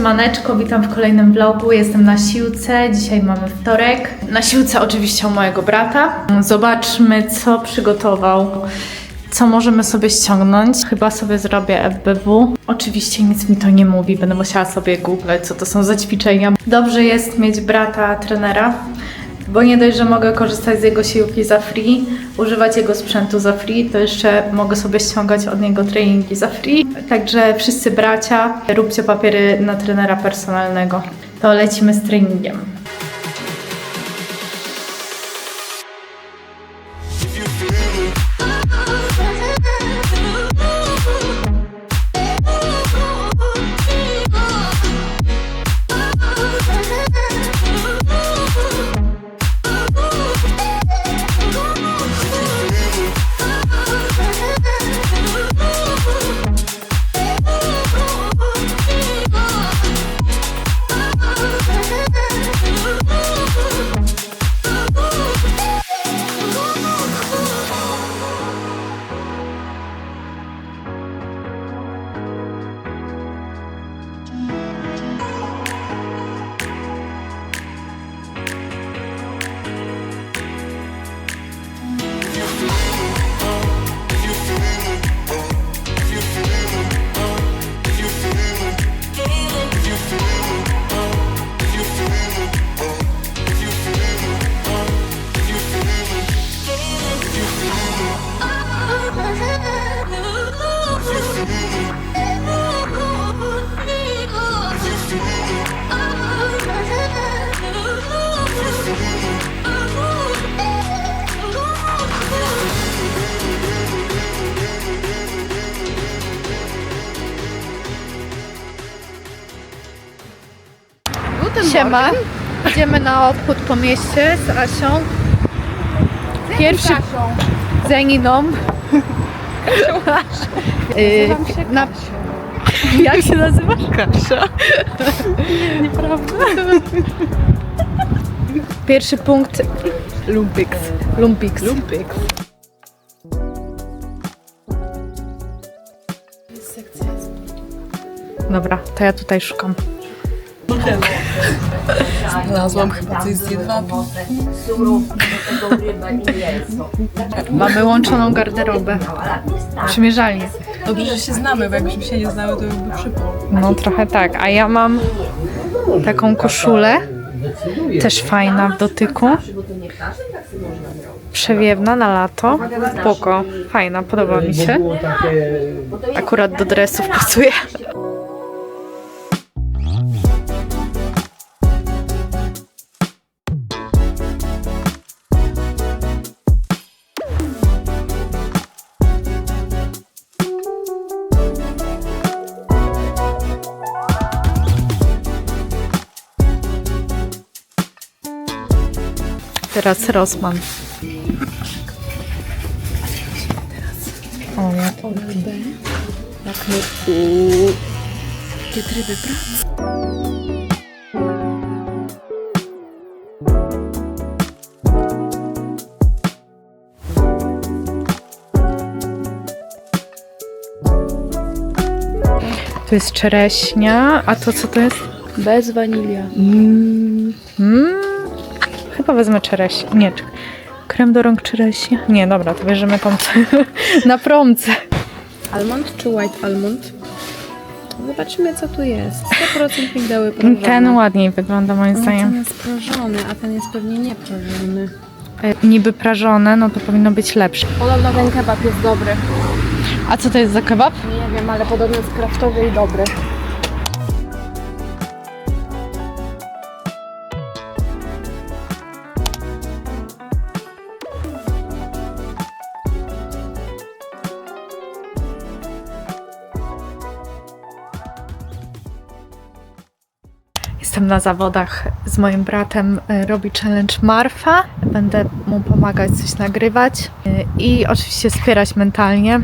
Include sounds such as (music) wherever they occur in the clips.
Siemaneczko, witam w kolejnym vlogu. Jestem na siłce. Dzisiaj mamy wtorek. Na siłce oczywiście u mojego brata. Zobaczmy, co przygotował. Co możemy sobie ściągnąć? Chyba sobie zrobię FBW. Oczywiście nic mi to nie mówi, będę musiała sobie googlać, co to są za ćwiczenia. Dobrze jest mieć brata trenera, bo nie dość, że mogę korzystać z jego siłki za free, używać jego sprzętu za free, to jeszcze mogę sobie ściągać od niego treningi za free. Także wszyscy bracia, róbcie papiery na trenera personalnego. To lecimy z treningiem. Siema. Idziemy na obchód po mieście z Asią. Pierwszy z Janiną. Y, na... Jak się nazywasz? Kasia. Nieprawda. Pierwszy punkt Lumpix. Lumpix. Lumpix. Dobra, to ja tutaj szukam. Znalazłam chyba coś z jedwabi. Mamy łączoną garderobę. Przymierzalnię. Dobrze, że się znamy, bo jakbyśmy się nie znały, to byłby przypał. No trochę tak, a ja mam taką koszulę, też fajna w dotyku. Przewiewna na lato. Spoko, fajna, podoba mi się. Akurat do dresów pasuje. Teraz Rosman. O, ja to Jakie tryby pracy? Tu jest czereśnia, a to co to jest? Bez wanilia. Mm, chyba wezmę czereś. Nie, krem do rąk czereśnia. Nie, dobra, to bierzemy tą (laughs) na promce. Almond czy white almond? Zobaczymy, co tu jest. 100% migdały prażone. Ten ładniej wygląda moim No, ten zdaniem. jest prażony, a ten jest pewnie nieprażony. E, Niby prażone, no to powinno być lepsze. Podobno ten kebab jest dobry. A co to jest za kebab? Nie wiem, ale podobno jest kraftowy i dobry. Na zawodach z moim bratem, e, robi challenge Marfa. Będę mu pomagać coś nagrywać e, i oczywiście wspierać mentalnie.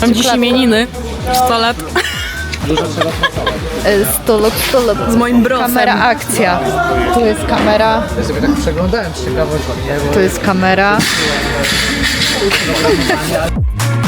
Mam dziś imieniny. Pistolet. Dużo trzeba pracować. Stolot, stolot. Z moim brosem. Kamera akcja. Tu jest kamera, Ja sobie tak przeglądałem nie? Tu jest kamera. (laughs)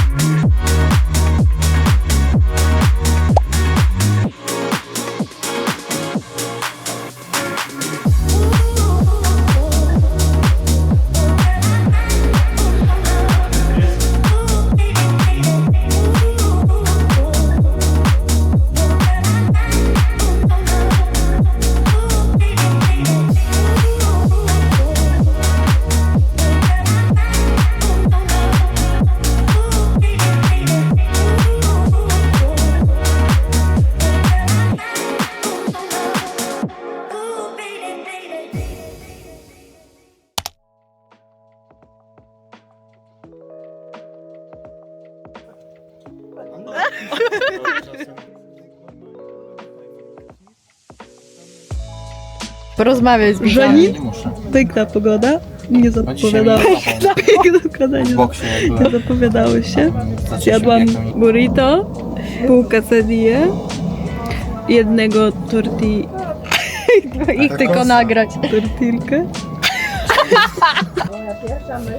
Porozmawiaj z muszę. Piękna pogoda. Nie zapowiadałeś. na Piękna pogoda. Nie, nie byłem. zapowiadały się. Zjadłam burrito, pół quesadille, jednego torti... (laughs) Ich tylko nagrać. tortilkę. (laughs)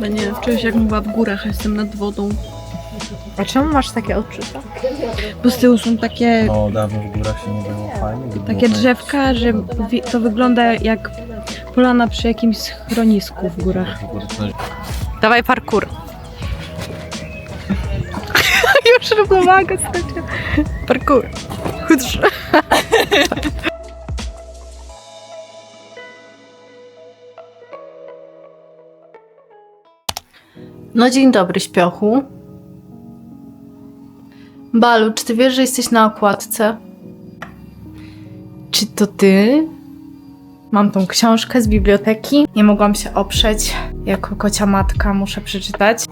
No nie, czuję się jak była w górach, a jestem nad wodą. A czemu masz takie odczucia? Bo z tyłu są takie, No dawno w górach się nie było fajnie. by było takie fajnie. drzewka, że wi- to wygląda jak polana przy jakimś schronisku w górach. W też Dawaj parkour. (laughs) Już równowaga straciła. Parkour. Chudrz. No dzień dobry, śpiochu. Balu, czy ty wiesz, że jesteś na okładce? Czy to ty? Mam tą książkę z biblioteki. Nie mogłam się oprzeć. Jako kocia matka muszę przeczytać.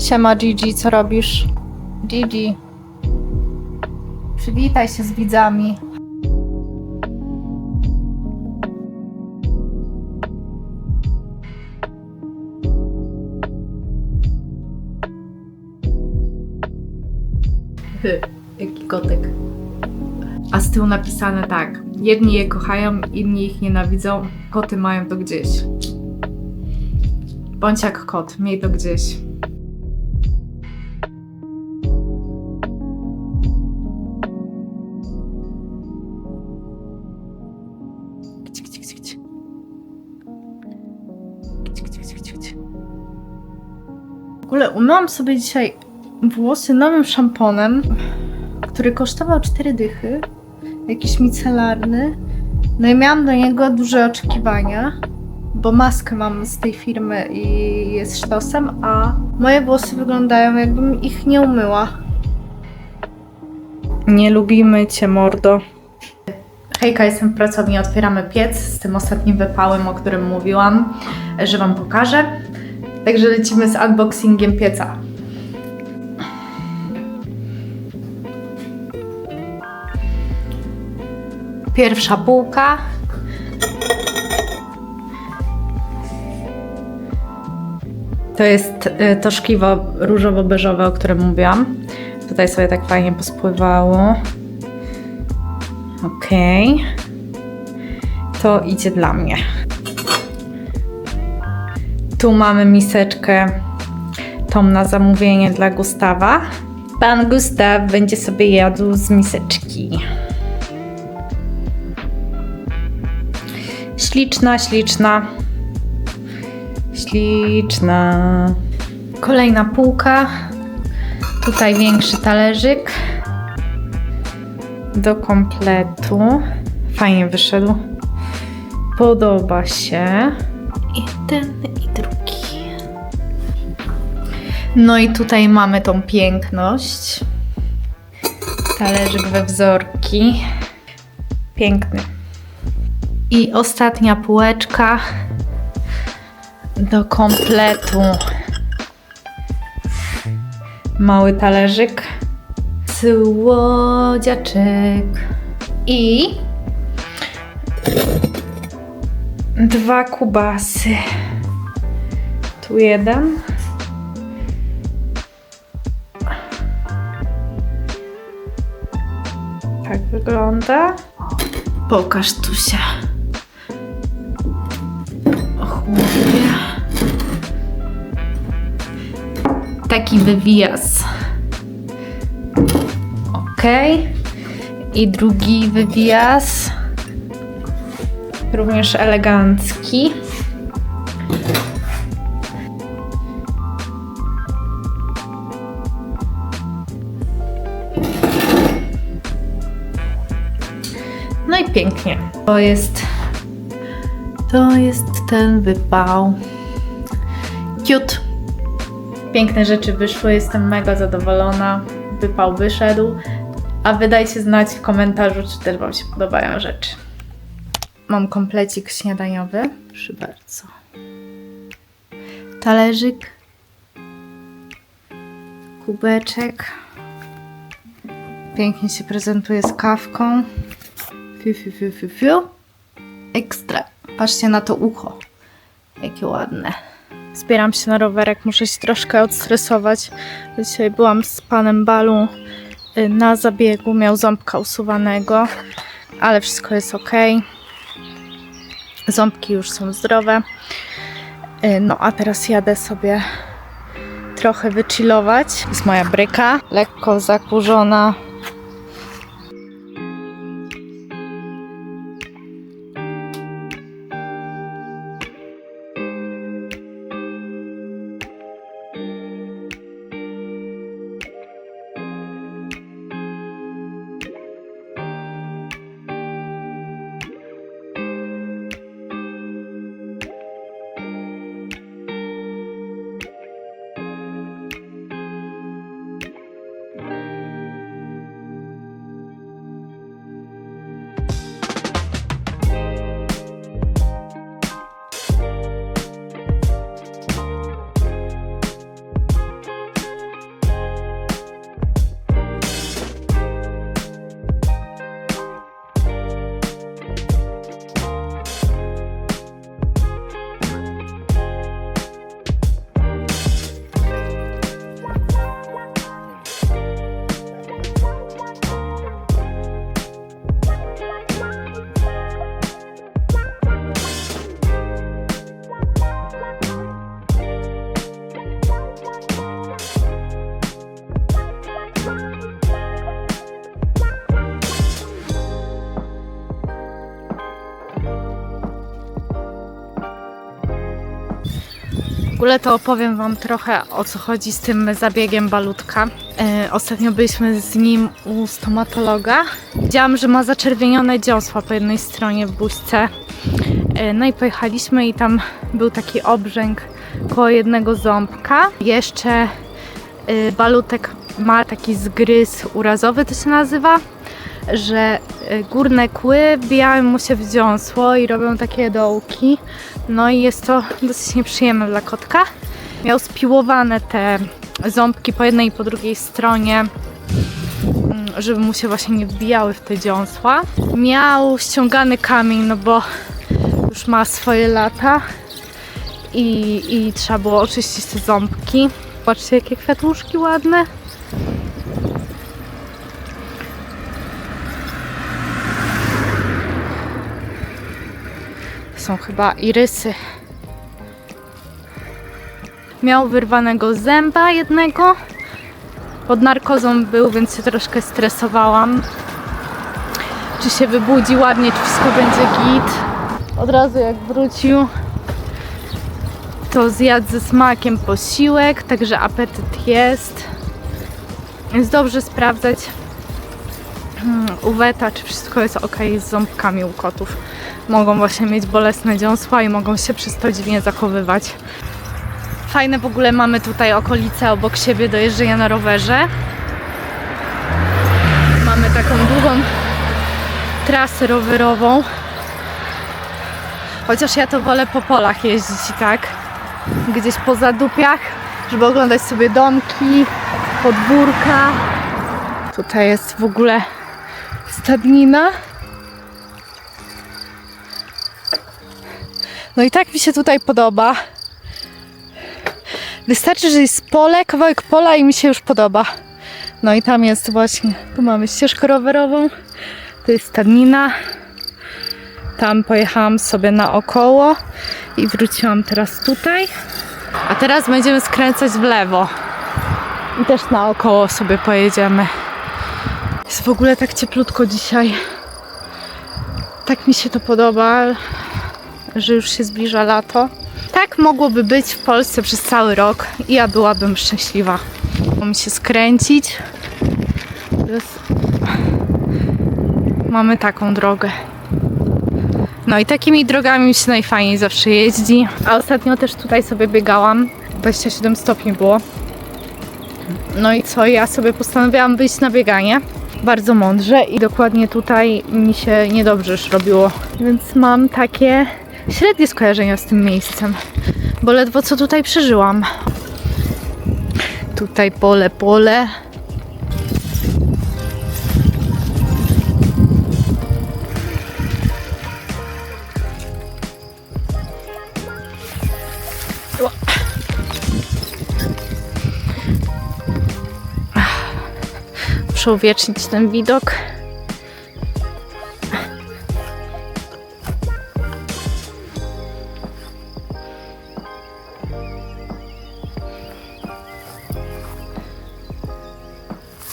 Siema Gigi, co robisz? Gigi. Przywitaj się z widzami. Jaki kotek. A z tyłu napisane tak. Jedni je kochają, inni ich nienawidzą. Koty mają to gdzieś. Bądź jak kot, miej to gdzieś. Gdzie, gdzie, gdzie, gdzie? Gdzie, gdzie, gdzie, gdzie, gdzie? W ogóle umyłam sobie dzisiaj włosy nowym szamponem, który kosztował 4 dychy. Jakiś micelarny. No i miałam do niego duże oczekiwania, bo maskę mam z tej firmy i jest sztosem, a moje włosy wyglądają jakbym ich nie umyła. Nie lubimy cię, mordo. Hejka, jestem w pracowni, otwieramy piec z tym ostatnim wypałem, o którym mówiłam, że Wam pokażę. Także lecimy z unboxingiem pieca. Pierwsza półka. To jest y, to szkliwo różowo-beżowe, o którym mówiłam. Tutaj sobie tak fajnie pospływało. Okej. To idzie dla mnie. Tu mamy miseczkę tą na zamówienie dla Gustawa. Pan Gustaw będzie sobie jadł z miseczki. Śliczna, śliczna. Śliczna. Kolejna półka. Tutaj większy talerzyk. Do kompletu. Fajnie wyszedł. Podoba się. I ten, i drugi. No i tutaj mamy tą piękność. Talerzyk we wzorki. Piękny. I ostatnia półeczka do kompletu. Mały talerzyk. Słodziaczek. I dwa kubasy. Tu jeden. wygląda. Pokaż tu się. Taki wywijas. Ok. I drugi wywijas. Również elegancki. No i pięknie. To jest. To jest ten wypał. Cute. Piękne rzeczy wyszły, jestem mega zadowolona. Wypał wyszedł. A wydajcie znać w komentarzu, czy też Wam się podobają rzeczy. Mam komplecik śniadaniowy. Proszę bardzo. Talerzyk. Kubeczek. Pięknie się prezentuje z kawką. Fiu, fiu, fiu, fiu, fiu. Ekstra. Patrzcie na to ucho. Jakie ładne. Zbieram się na rowerek, muszę się troszkę odstresować. Dzisiaj byłam z panem Balu y, na zabiegu, miał ząbka usuwanego, ale wszystko jest ok. Ząbki już są zdrowe. Y, No a teraz jadę sobie trochę wychillować. Jest moja bryka, lekko zakurzona, ogóle to opowiem Wam trochę o co chodzi z tym zabiegiem balutka. E, ostatnio byliśmy z nim u stomatologa. Widziałam, że ma zaczerwienione dziąsła po jednej stronie w buźce. E, no i pojechaliśmy i tam był taki obrzęk koło jednego ząbka. Jeszcze e, balutek ma taki zgryz urazowy, to się nazywa, że górne kły wbijają mu się w dziąsło i robią takie dołki. No i jest to dosyć nieprzyjemne dla kotka. Miał spiłowane te ząbki po jednej i po drugiej stronie, mm, żeby mu się właśnie nie wbijały w te dziąsła. Miał ściągany kamień, no bo już ma swoje lata i, i trzeba było oczyścić te ząbki. Patrzcie, jakie kwiatuszki ładne. Są chyba irysy. Miał wyrwanego zęba jednego. Pod narkozą był, więc się troszkę stresowałam. Czy się wybudzi ładnie, czy wszystko będzie git. Od razu jak wrócił, to zjadł ze smakiem posiłek, także apetyt jest. Jest dobrze sprawdzać mm, u weta, czy wszystko jest ok z ząbkami u kotów. Mogą właśnie mieć bolesne dziąsła i mogą się przez to dziwnie zachowywać. Fajne w ogóle mamy tutaj okolice obok siebie do jeżdżenia na rowerze. Mamy taką długą trasę rowerową. Chociaż ja to wolę po polach jeździć i tak. Gdzieś po zadupiach, żeby oglądać sobie domki, podwórka. Tutaj jest w ogóle stadnina. No i tak mi się tutaj podoba. Wystarczy, że jest pole, kawałek pola i mi się już podoba. No i tam jest właśnie, tu mamy ścieżkę rowerową, Tu jest stadnina. Tam pojechałam sobie naokoło i wróciłam teraz tutaj. A teraz będziemy skręcać w lewo. I też naokoło sobie pojedziemy. Jest w ogóle tak cieplutko dzisiaj. Tak mi się to podoba, że już się zbliża lato. Tak mogłoby być w Polsce przez cały rok i ja byłabym szczęśliwa. Mogą się skręcić. Mamy taką drogę. No i takimi drogami mi się najfajniej zawsze jeździ. A ostatnio też tutaj sobie biegałam. 27 stopni było. No i co, ja sobie postanowiłam wyjść na bieganie. Bardzo mądrze i dokładnie tutaj mi się niedobrze już robiło. Więc mam takie średnie skojarzenia z tym miejscem, bo ledwo co tutaj przeżyłam. Tutaj pole, pole. Muszę uwiecznić ten widok.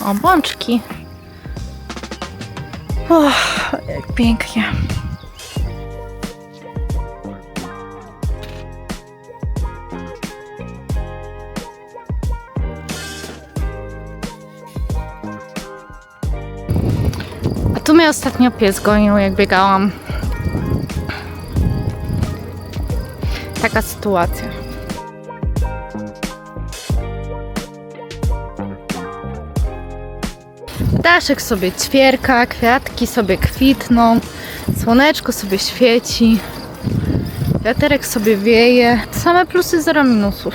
O, bączki. O, jak pięknie. Ostatnio pies gonił, jak biegałam. Taka sytuacja. Daszek sobie ćwierka, kwiatki sobie kwitną, słoneczko sobie świeci, wiaterek sobie wieje. Same plusy, zero minusów.